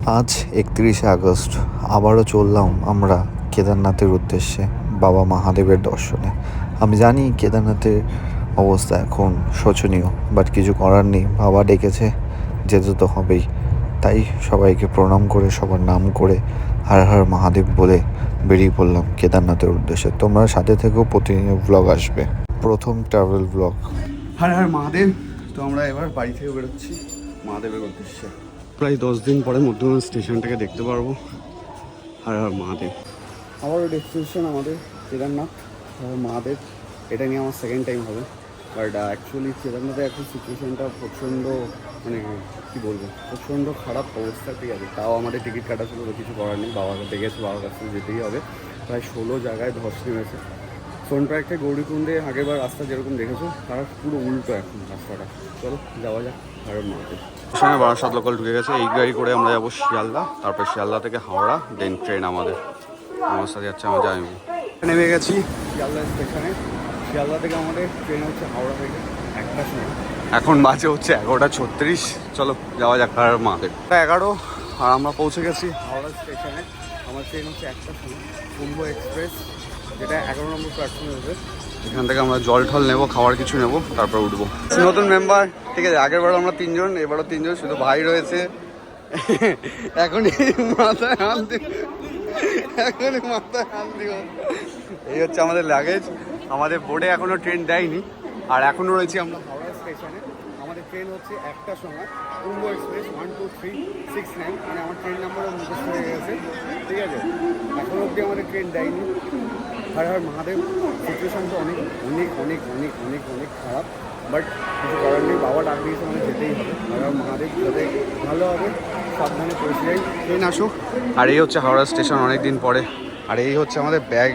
আজ একত্রিশে আগস্ট, আবারও চললাম আমরা কেদারনাথের উদ্দেশ্যে বাবা মহাদেবের দর্শনে। আমি জানি কেদারনাথের অবস্থা এখন শোচনীয় বাট কিছু করার নেই। বাবা ডেকেছে, যেতে তো হবেই। তাই সবাইকে প্রণাম করে, সবার নাম করে হার হার মহাদেব বলে বেরিয়ে পড়লাম কেদারনাথের উদ্দেশ্যে। তোমরা সাথে থেকেও প্রতিদিন ব্লগ আসবে। প্রথম ট্রাভেল ব্লগ হার হার মহাদেব, তো আমরা এবার বাড়ি থেকে বেরোচ্ছি মহাদেবের উদ্দেশ্যে। প্রায় দশ দিন পরে মধ্যমান স্টেশনটাকে দেখতে পারব। আর হর মহাদেব। আবারও ডেস্টিনেশন আমাদের কেদারনাথ। মহাদেব, এটা নিয়ে আমার সেকেন্ড টাইম হবে। বাট অ্যাকচুয়ালি কেদারনাথে এখন সিচুয়েশনটা প্রচণ্ড মানে কী বলব, প্রচণ্ড খারাপ অবস্থা ঠিক আছে তাও আমাদের টিকিট কাটা ছিল কিছু করার নেই। বাবার কাছে গেছে, বাবার কাছে যেতেই হবে। প্রায় ষোলো জায়গায় ধস নেমেছে। সোনপ্রায় গৌরীকুণ্ডে আগেরবার রাস্তা যেরকম দেখেছ, তারা পুরো উল্টো এখন রাস্তাটা। চলো, যাওয়া যাক। ভারত মার্কেট স্টেশনে বারাসাত লোকাল ঢুকে গেছে। এই গাড়ি করে আমরা যাব শিয়ালদা তারপর শিয়ালদা থেকে হাওড়া দেন ট্রেন আমাদের। আমার সাথে যাচ্ছে আমার যাই নেমে গেছি শিয়ালদা স্টেশনে। শিয়ালদা থেকে আমাদের ট্রেন হচ্ছে হাওড়া থেকে একটা সময় এখন বাজে হচ্ছে এগারোটা ছত্রিশ। চলো যাওয়া যাক আর মাদের এগারো আর আমরা পৌঁছে গেছি হাওড়া স্টেশনে। আমার ট্রেন হচ্ছে একটা সময়। কুম্ভ এক্সপ্রেস যেটা এগারো নম্বর প্ল্যাটফর্মে রয়েছে এখান থেকে আমরা জল টল নেব, খাওয়ার কিছু নেব, তারপর উঠবো। নতুন মেম্বার ঠিক আছে আগের বার আমরা তিনজন, এবারও তিনজন, শুধু ভাই রয়েছে। এখনই মাথায় হাত দিব এখনই মাথায় হাত দিব এই হচ্ছে আমাদের লাগেজ আমাদের বোর্ডে এখনও ট্রেন দেয়নি। আর এখনও রয়েছি আমরা হাওড়া স্টেশনে আমাদের ট্রেন হচ্ছে একটা সময় Kumbh express one two three six nine মানে আমার ট্রেন নাম্বারও মুখস্থ হয়ে গেছে। ঠিক আছে? এখনও অবধি আমাদের ট্রেন দেয়নি। হর হর মহাদেব সিচুয়েশন তো অনেক অনেক অনেক অনেক অনেক অনেক খারাপ। বাট কিছু করার নেই বাবা ডাক দিয়েছে মানে যেতেই হবে। হর হর মহাদেব যাতে ভালো হবে সাবধানে পৌঁছে যাই। ট্রেন আসুক। আর এই হচ্ছে হাওড়া স্টেশন অনেক দিন পরে। আর এই হচ্ছে আমাদের ব্যাগ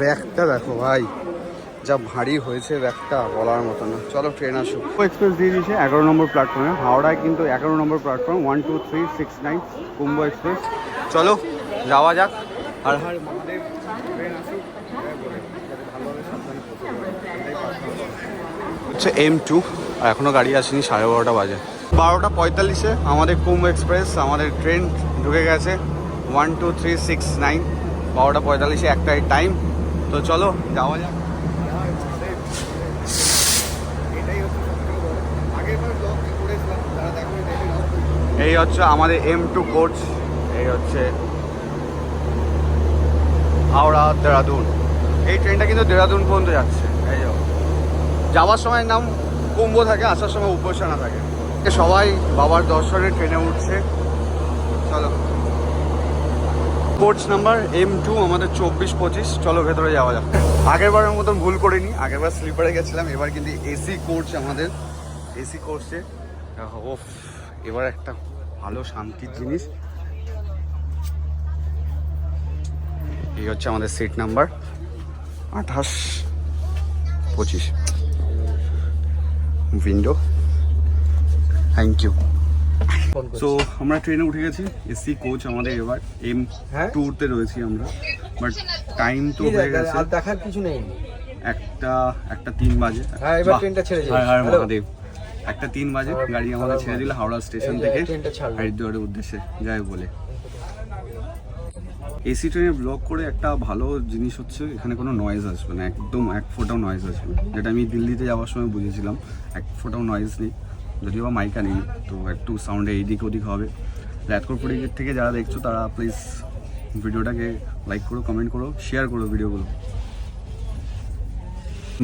ব্যাগটা দেখো ভাই যা ভারী হয়েছে ব্যাগটা বলার মতো না। চলো ট্রেন আসুক। এক্সপ্রেস দিয়ে দিয়েছে এগারো নম্বর প্ল্যাটফর্মে হাওড়ায় কিন্তু এগারো নম্বর platform one two three six nine Kumbh express চলো যাওয়া যাক। আর হার মহাদেব ট্রেন আসুক দয়া করে যাতে ভালোভাবে সাবধানে পৌঁছে যায় এটাই প্রার্থনা করো। হচ্ছে এম টু আর এখনও গাড়ি আসেনি, সাড়ে বারোটা বাজে। বারোটা পঁয়তাল্লিশে আমাদের কুম্ভ এক্সপ্রেস, আমাদের ট্রেন ঢুকে গেছে one two three six nine বারোটা পঁয়তাল্লিশে একটাই টাইম তো চলো, যাওয়া যাক। এই হচ্ছে আমাদের এম টু কোচ এই হচ্ছে হাওড়া দেরাদুন এই ট্রেনটা কিন্তু দেরাদুন পর্যন্ত যাচ্ছে। যাওয়ার সময় নাম কুম্ভ থাকে, আসার সময় উপাসনা থাকে। সবাই বাবার দর্শনে ট্রেনে উঠছে। চলো। কোচ নাম্বার এম টু আমাদের চব্বিশ পঁচিশ। চলো ভেতরে যাওয়া যাক। আগের বারের মতন ভুল করিনি আগের বার স্লিপারে গেছিলাম, এবার কিন্তু এসি কোচ আমাদের। এসি কোচে ওফ, এবার একটা ভালো শান্তির জিনিস। এই হচ্ছে আমাদের সিট নাম্বার আঠাশ পঁচিশ। উইন্ডো থ্যাংক ইউ সো আমরা ট্রেনে উঠে গেছি এসি কোচ আমাদের এবার এম হ্যাঁ? টুতে রয়েছি আমরা। বাট টাইম তো হয়ে গেছে আর দেখার কিছু নেই। একটা একটা তিন বাজে। হ্যাঁ, এবার ট্রেনটা ছেড়ে যাই। হায় হায়। মহাদেব। একটা তিন বাজে গাড়ি হায় আমাদের ছেড়ে দিল হাওড়া স্টেশন থেকে হরিদ্বারের উদ্দেশ্যে যাই বলে। এসি ট্রেনে ব্লক করে একটা ভালো জিনিস হচ্ছে, এখানে কোনো নয়েজ আসবে না, একদম এক ফোটাও নয়েজ আসবে না। যেটা আমি দিল্লিতে যাওয়ার সময় বুঝেছিলাম, এক ফোটাও নয়েজ নেই। যদিও বা মাইকা নেই, তো একটু সাউন্ডে এইদিক ওদিক হবে। ল্যাটকোরপুরি থেকে যারা দেখছ, তারা প্লিজ ভিডিওটাকে লাইক করো কমেন্ট করো শেয়ার করো ভিডিওগুলো।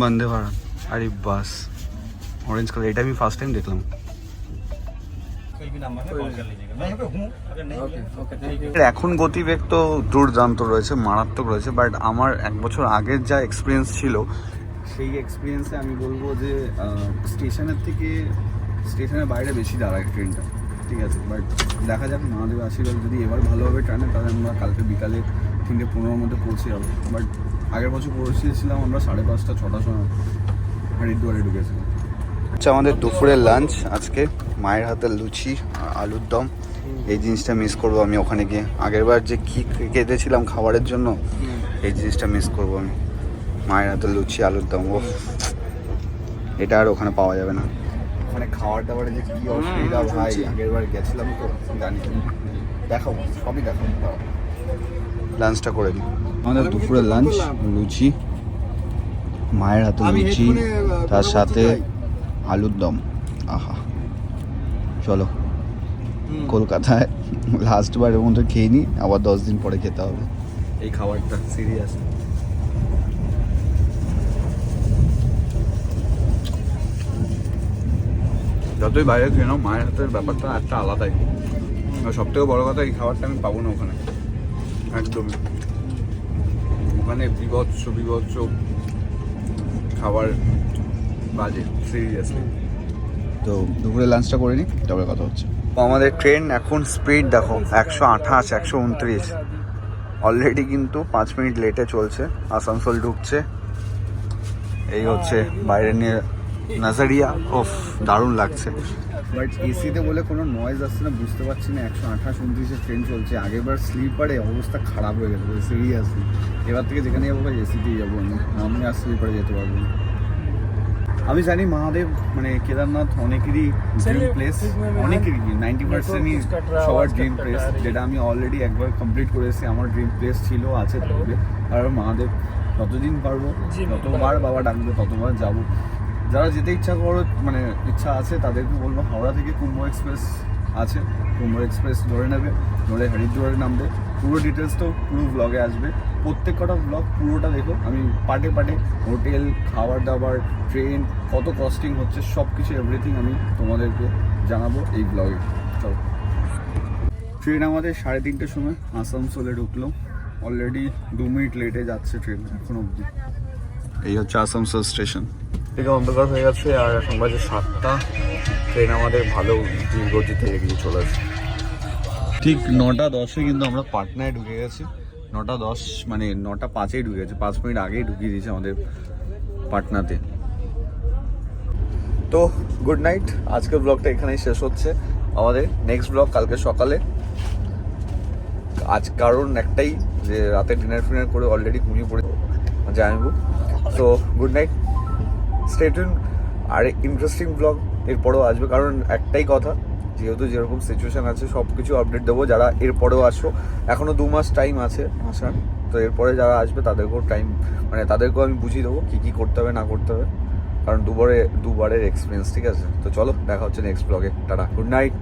বন্দে ভারত। আরে বাস অরেঞ্জ কালার এটা আমি ফার্স্ট টাইম দেখলাম। এখন গতিবেগ তো দুর্দান্ত রয়েছে মারাত্মক রয়েছে বাট আমার এক বছর আগের যা এক্সপিরিয়েন্স ছিল সেই এক্সপিরিয়েন্সে আমি বলব যে স্টেশনের থেকে স্টেশনের বাইরে বেশি দাঁড়ায় ট্রেনটা ঠিক আছে? বাট দেখা যাক মহাদেব আশীর্বাদ যদি এবার ভালোভাবে টানে তাহলে আমরা কালকে বিকালে তিনটে পনেরোর মধ্যে পৌঁছে যাব। বাট আগের বছর পৌঁছেছিলাম আমরা সাড়ে পাঁচটা ছটার সময় হরিদ্বারে ঢুকেছিলাম। আচ্ছা আমাদের দুপুরের লাঞ্চ আজকে। মায়ের হাতের লুচি আর আলুর দম এই জিনিসটা মিস করব আমি ওখানে গিয়ে। আগেরবার যে কি কেঁদেছিলাম খাবারের জন্য এই জিনিসটা মিস করব আমি। মায়ের হাতের লুচি আলুর দম ও এটা আর ওখানে পাওয়া যাবে না। ওখানে খাওয়ার দাওয়ারে যে কি অসুবিধা ভাই আগেরবার গেছিলাম তো জানি দেখাবো সবই দেখাবো লাঞ্চটা করে নিই আমাদের দুপুরের লাঞ্চ লুচি মায়ের হাতে লুচি তার সাথে আলুর দম। আহা। চলো। কলকাতায় লাস্ট বারের মতো খেয়ে নিই আবার দশ দিন পরে খেতে হবে। এই খাবারটা সিরিয়াস যতই বাইরে খেয়ে নাও মায়ের হাতের ব্যাপারটা একটা আলাদাই। আর সব থেকে বড় কথা এই খাবারটা আমি পাবো না ওখানে। একদমই। ওখানে বিভৎস বিভৎস খাবার বাজে সিরিয়াসলি তো দুপুরে লাঞ্চটা করে নিই তারপরে কথা হচ্ছে। আমাদের ট্রেন এখন স্পিড দেখো একশো আঠাশ একশো উনত্রিশ। অলরেডি কিন্তু পাঁচ মিনিট লেটে চলছে আসানসোল ঢুকছে। এই হচ্ছে বাইরে নিয়ে নাজারিয়া ওফ দারুণ লাগছে। বাট এসিতে বলে কোনো নয়েজ আসছে না বুঝতে পারছি না একশো আঠাশ উনত্রিশে ট্রেন চলছে। আগেরবার স্লিপারে অবস্থা খারাপ হয়ে গেছে সিরিয়াসলি এবার থেকে যেখানে যাব ভাই এসিতেই যাব আমি। আমি আর স্লিপারে যেতে পারব না। আমি জানি মহাদেব মানে কেদারনাথ অনেকেরই ড্রিম প্লেস অনেকেরই নাইনটি পার্সেন্টই সবার ড্রিম প্লেস যেটা আমি অলরেডি একবার কমপ্লিট করেছি আমার ড্রিম প্লেস ছিল আছে থাকবে আর মহাদেব যতদিন পারব যতবার বাবা ডাকবে ততবার যাব। যারা যেতে ইচ্ছা করো মানে ইচ্ছা আছে তাদেরকে বলব। হাওড়া থেকে কুম্ভ এক্সপ্রেস আছে কুম্ভ এক্সপ্রেস ধরে নেবে ধরে হরিদ্বারে নামবে। পুরো ডিটেলস তো পুরো ব্লগে আসবে। প্রত্যেক কটা ব্লগ পুরোটা দেখো। আমি পার্টে পার্টে হোটেল খাবার দাবার ট্রেন কত কস্টিং হচ্ছে সব কিছু এভরিথিং আমি তোমাদেরকে জানাব এই ব্লগে চলো। ট্রেন আমাদের সাড়ে তিনটের সময় আসানসোলে ঢুকলো। অলরেডি দু মিনিট লেটে যাচ্ছে ট্রেন এখন অবধি। এই হচ্ছে আসানসোল স্টেশন থেকে অন্ধকার হয়ে গেছে আর এখন বাজে সাতটা। ট্রেন আমাদের ভালো দীর্ঘ গতিতে এগিয়ে চলেছে ঠিক নটা দশে কিন্তু আমরা পাটনায় ঢুকে গেছি। নটা দশ মানে নটা পাঁচেই ঢুকে গেছে, পাঁচ মিনিট আগেই ঢুকিয়ে দিয়েছে আমাদের পাটনাতে। তো গুড নাইট, আজকের ব্লগটা এখানেই শেষ হচ্ছে। আমাদের নেক্সট ব্লগ কালকে সকালে। আজ কারণ একটাই যে রাতে ডিনার ফিনার করে অলরেডি ঘুমিয়ে পড়ে জানব। তো গুড নাইট স্টেটুন আর ইন্টারেস্টিং ব্লগ এরপরেও আসবে, কারণ একটাই কথা যেহেতু যেরকম সিচুয়েশন আছে সব কিছু আপডেট দেবো। যারা এরপরেও আসো এখনও দু মাস টাইম আছে, আসার। তো এরপরে যারা আসবে, তাদেরকেও টাইম মানে তাদেরকেও আমি বুঝিয়ে দেবো কী কী করতে হবে, না করতে হবে। কারণ দুবারে, দুবারের এক্সপিরিয়েন্স ঠিক আছে? তো চলো, দেখা হচ্ছে নেক্সট ব্লগে টাটা। Good night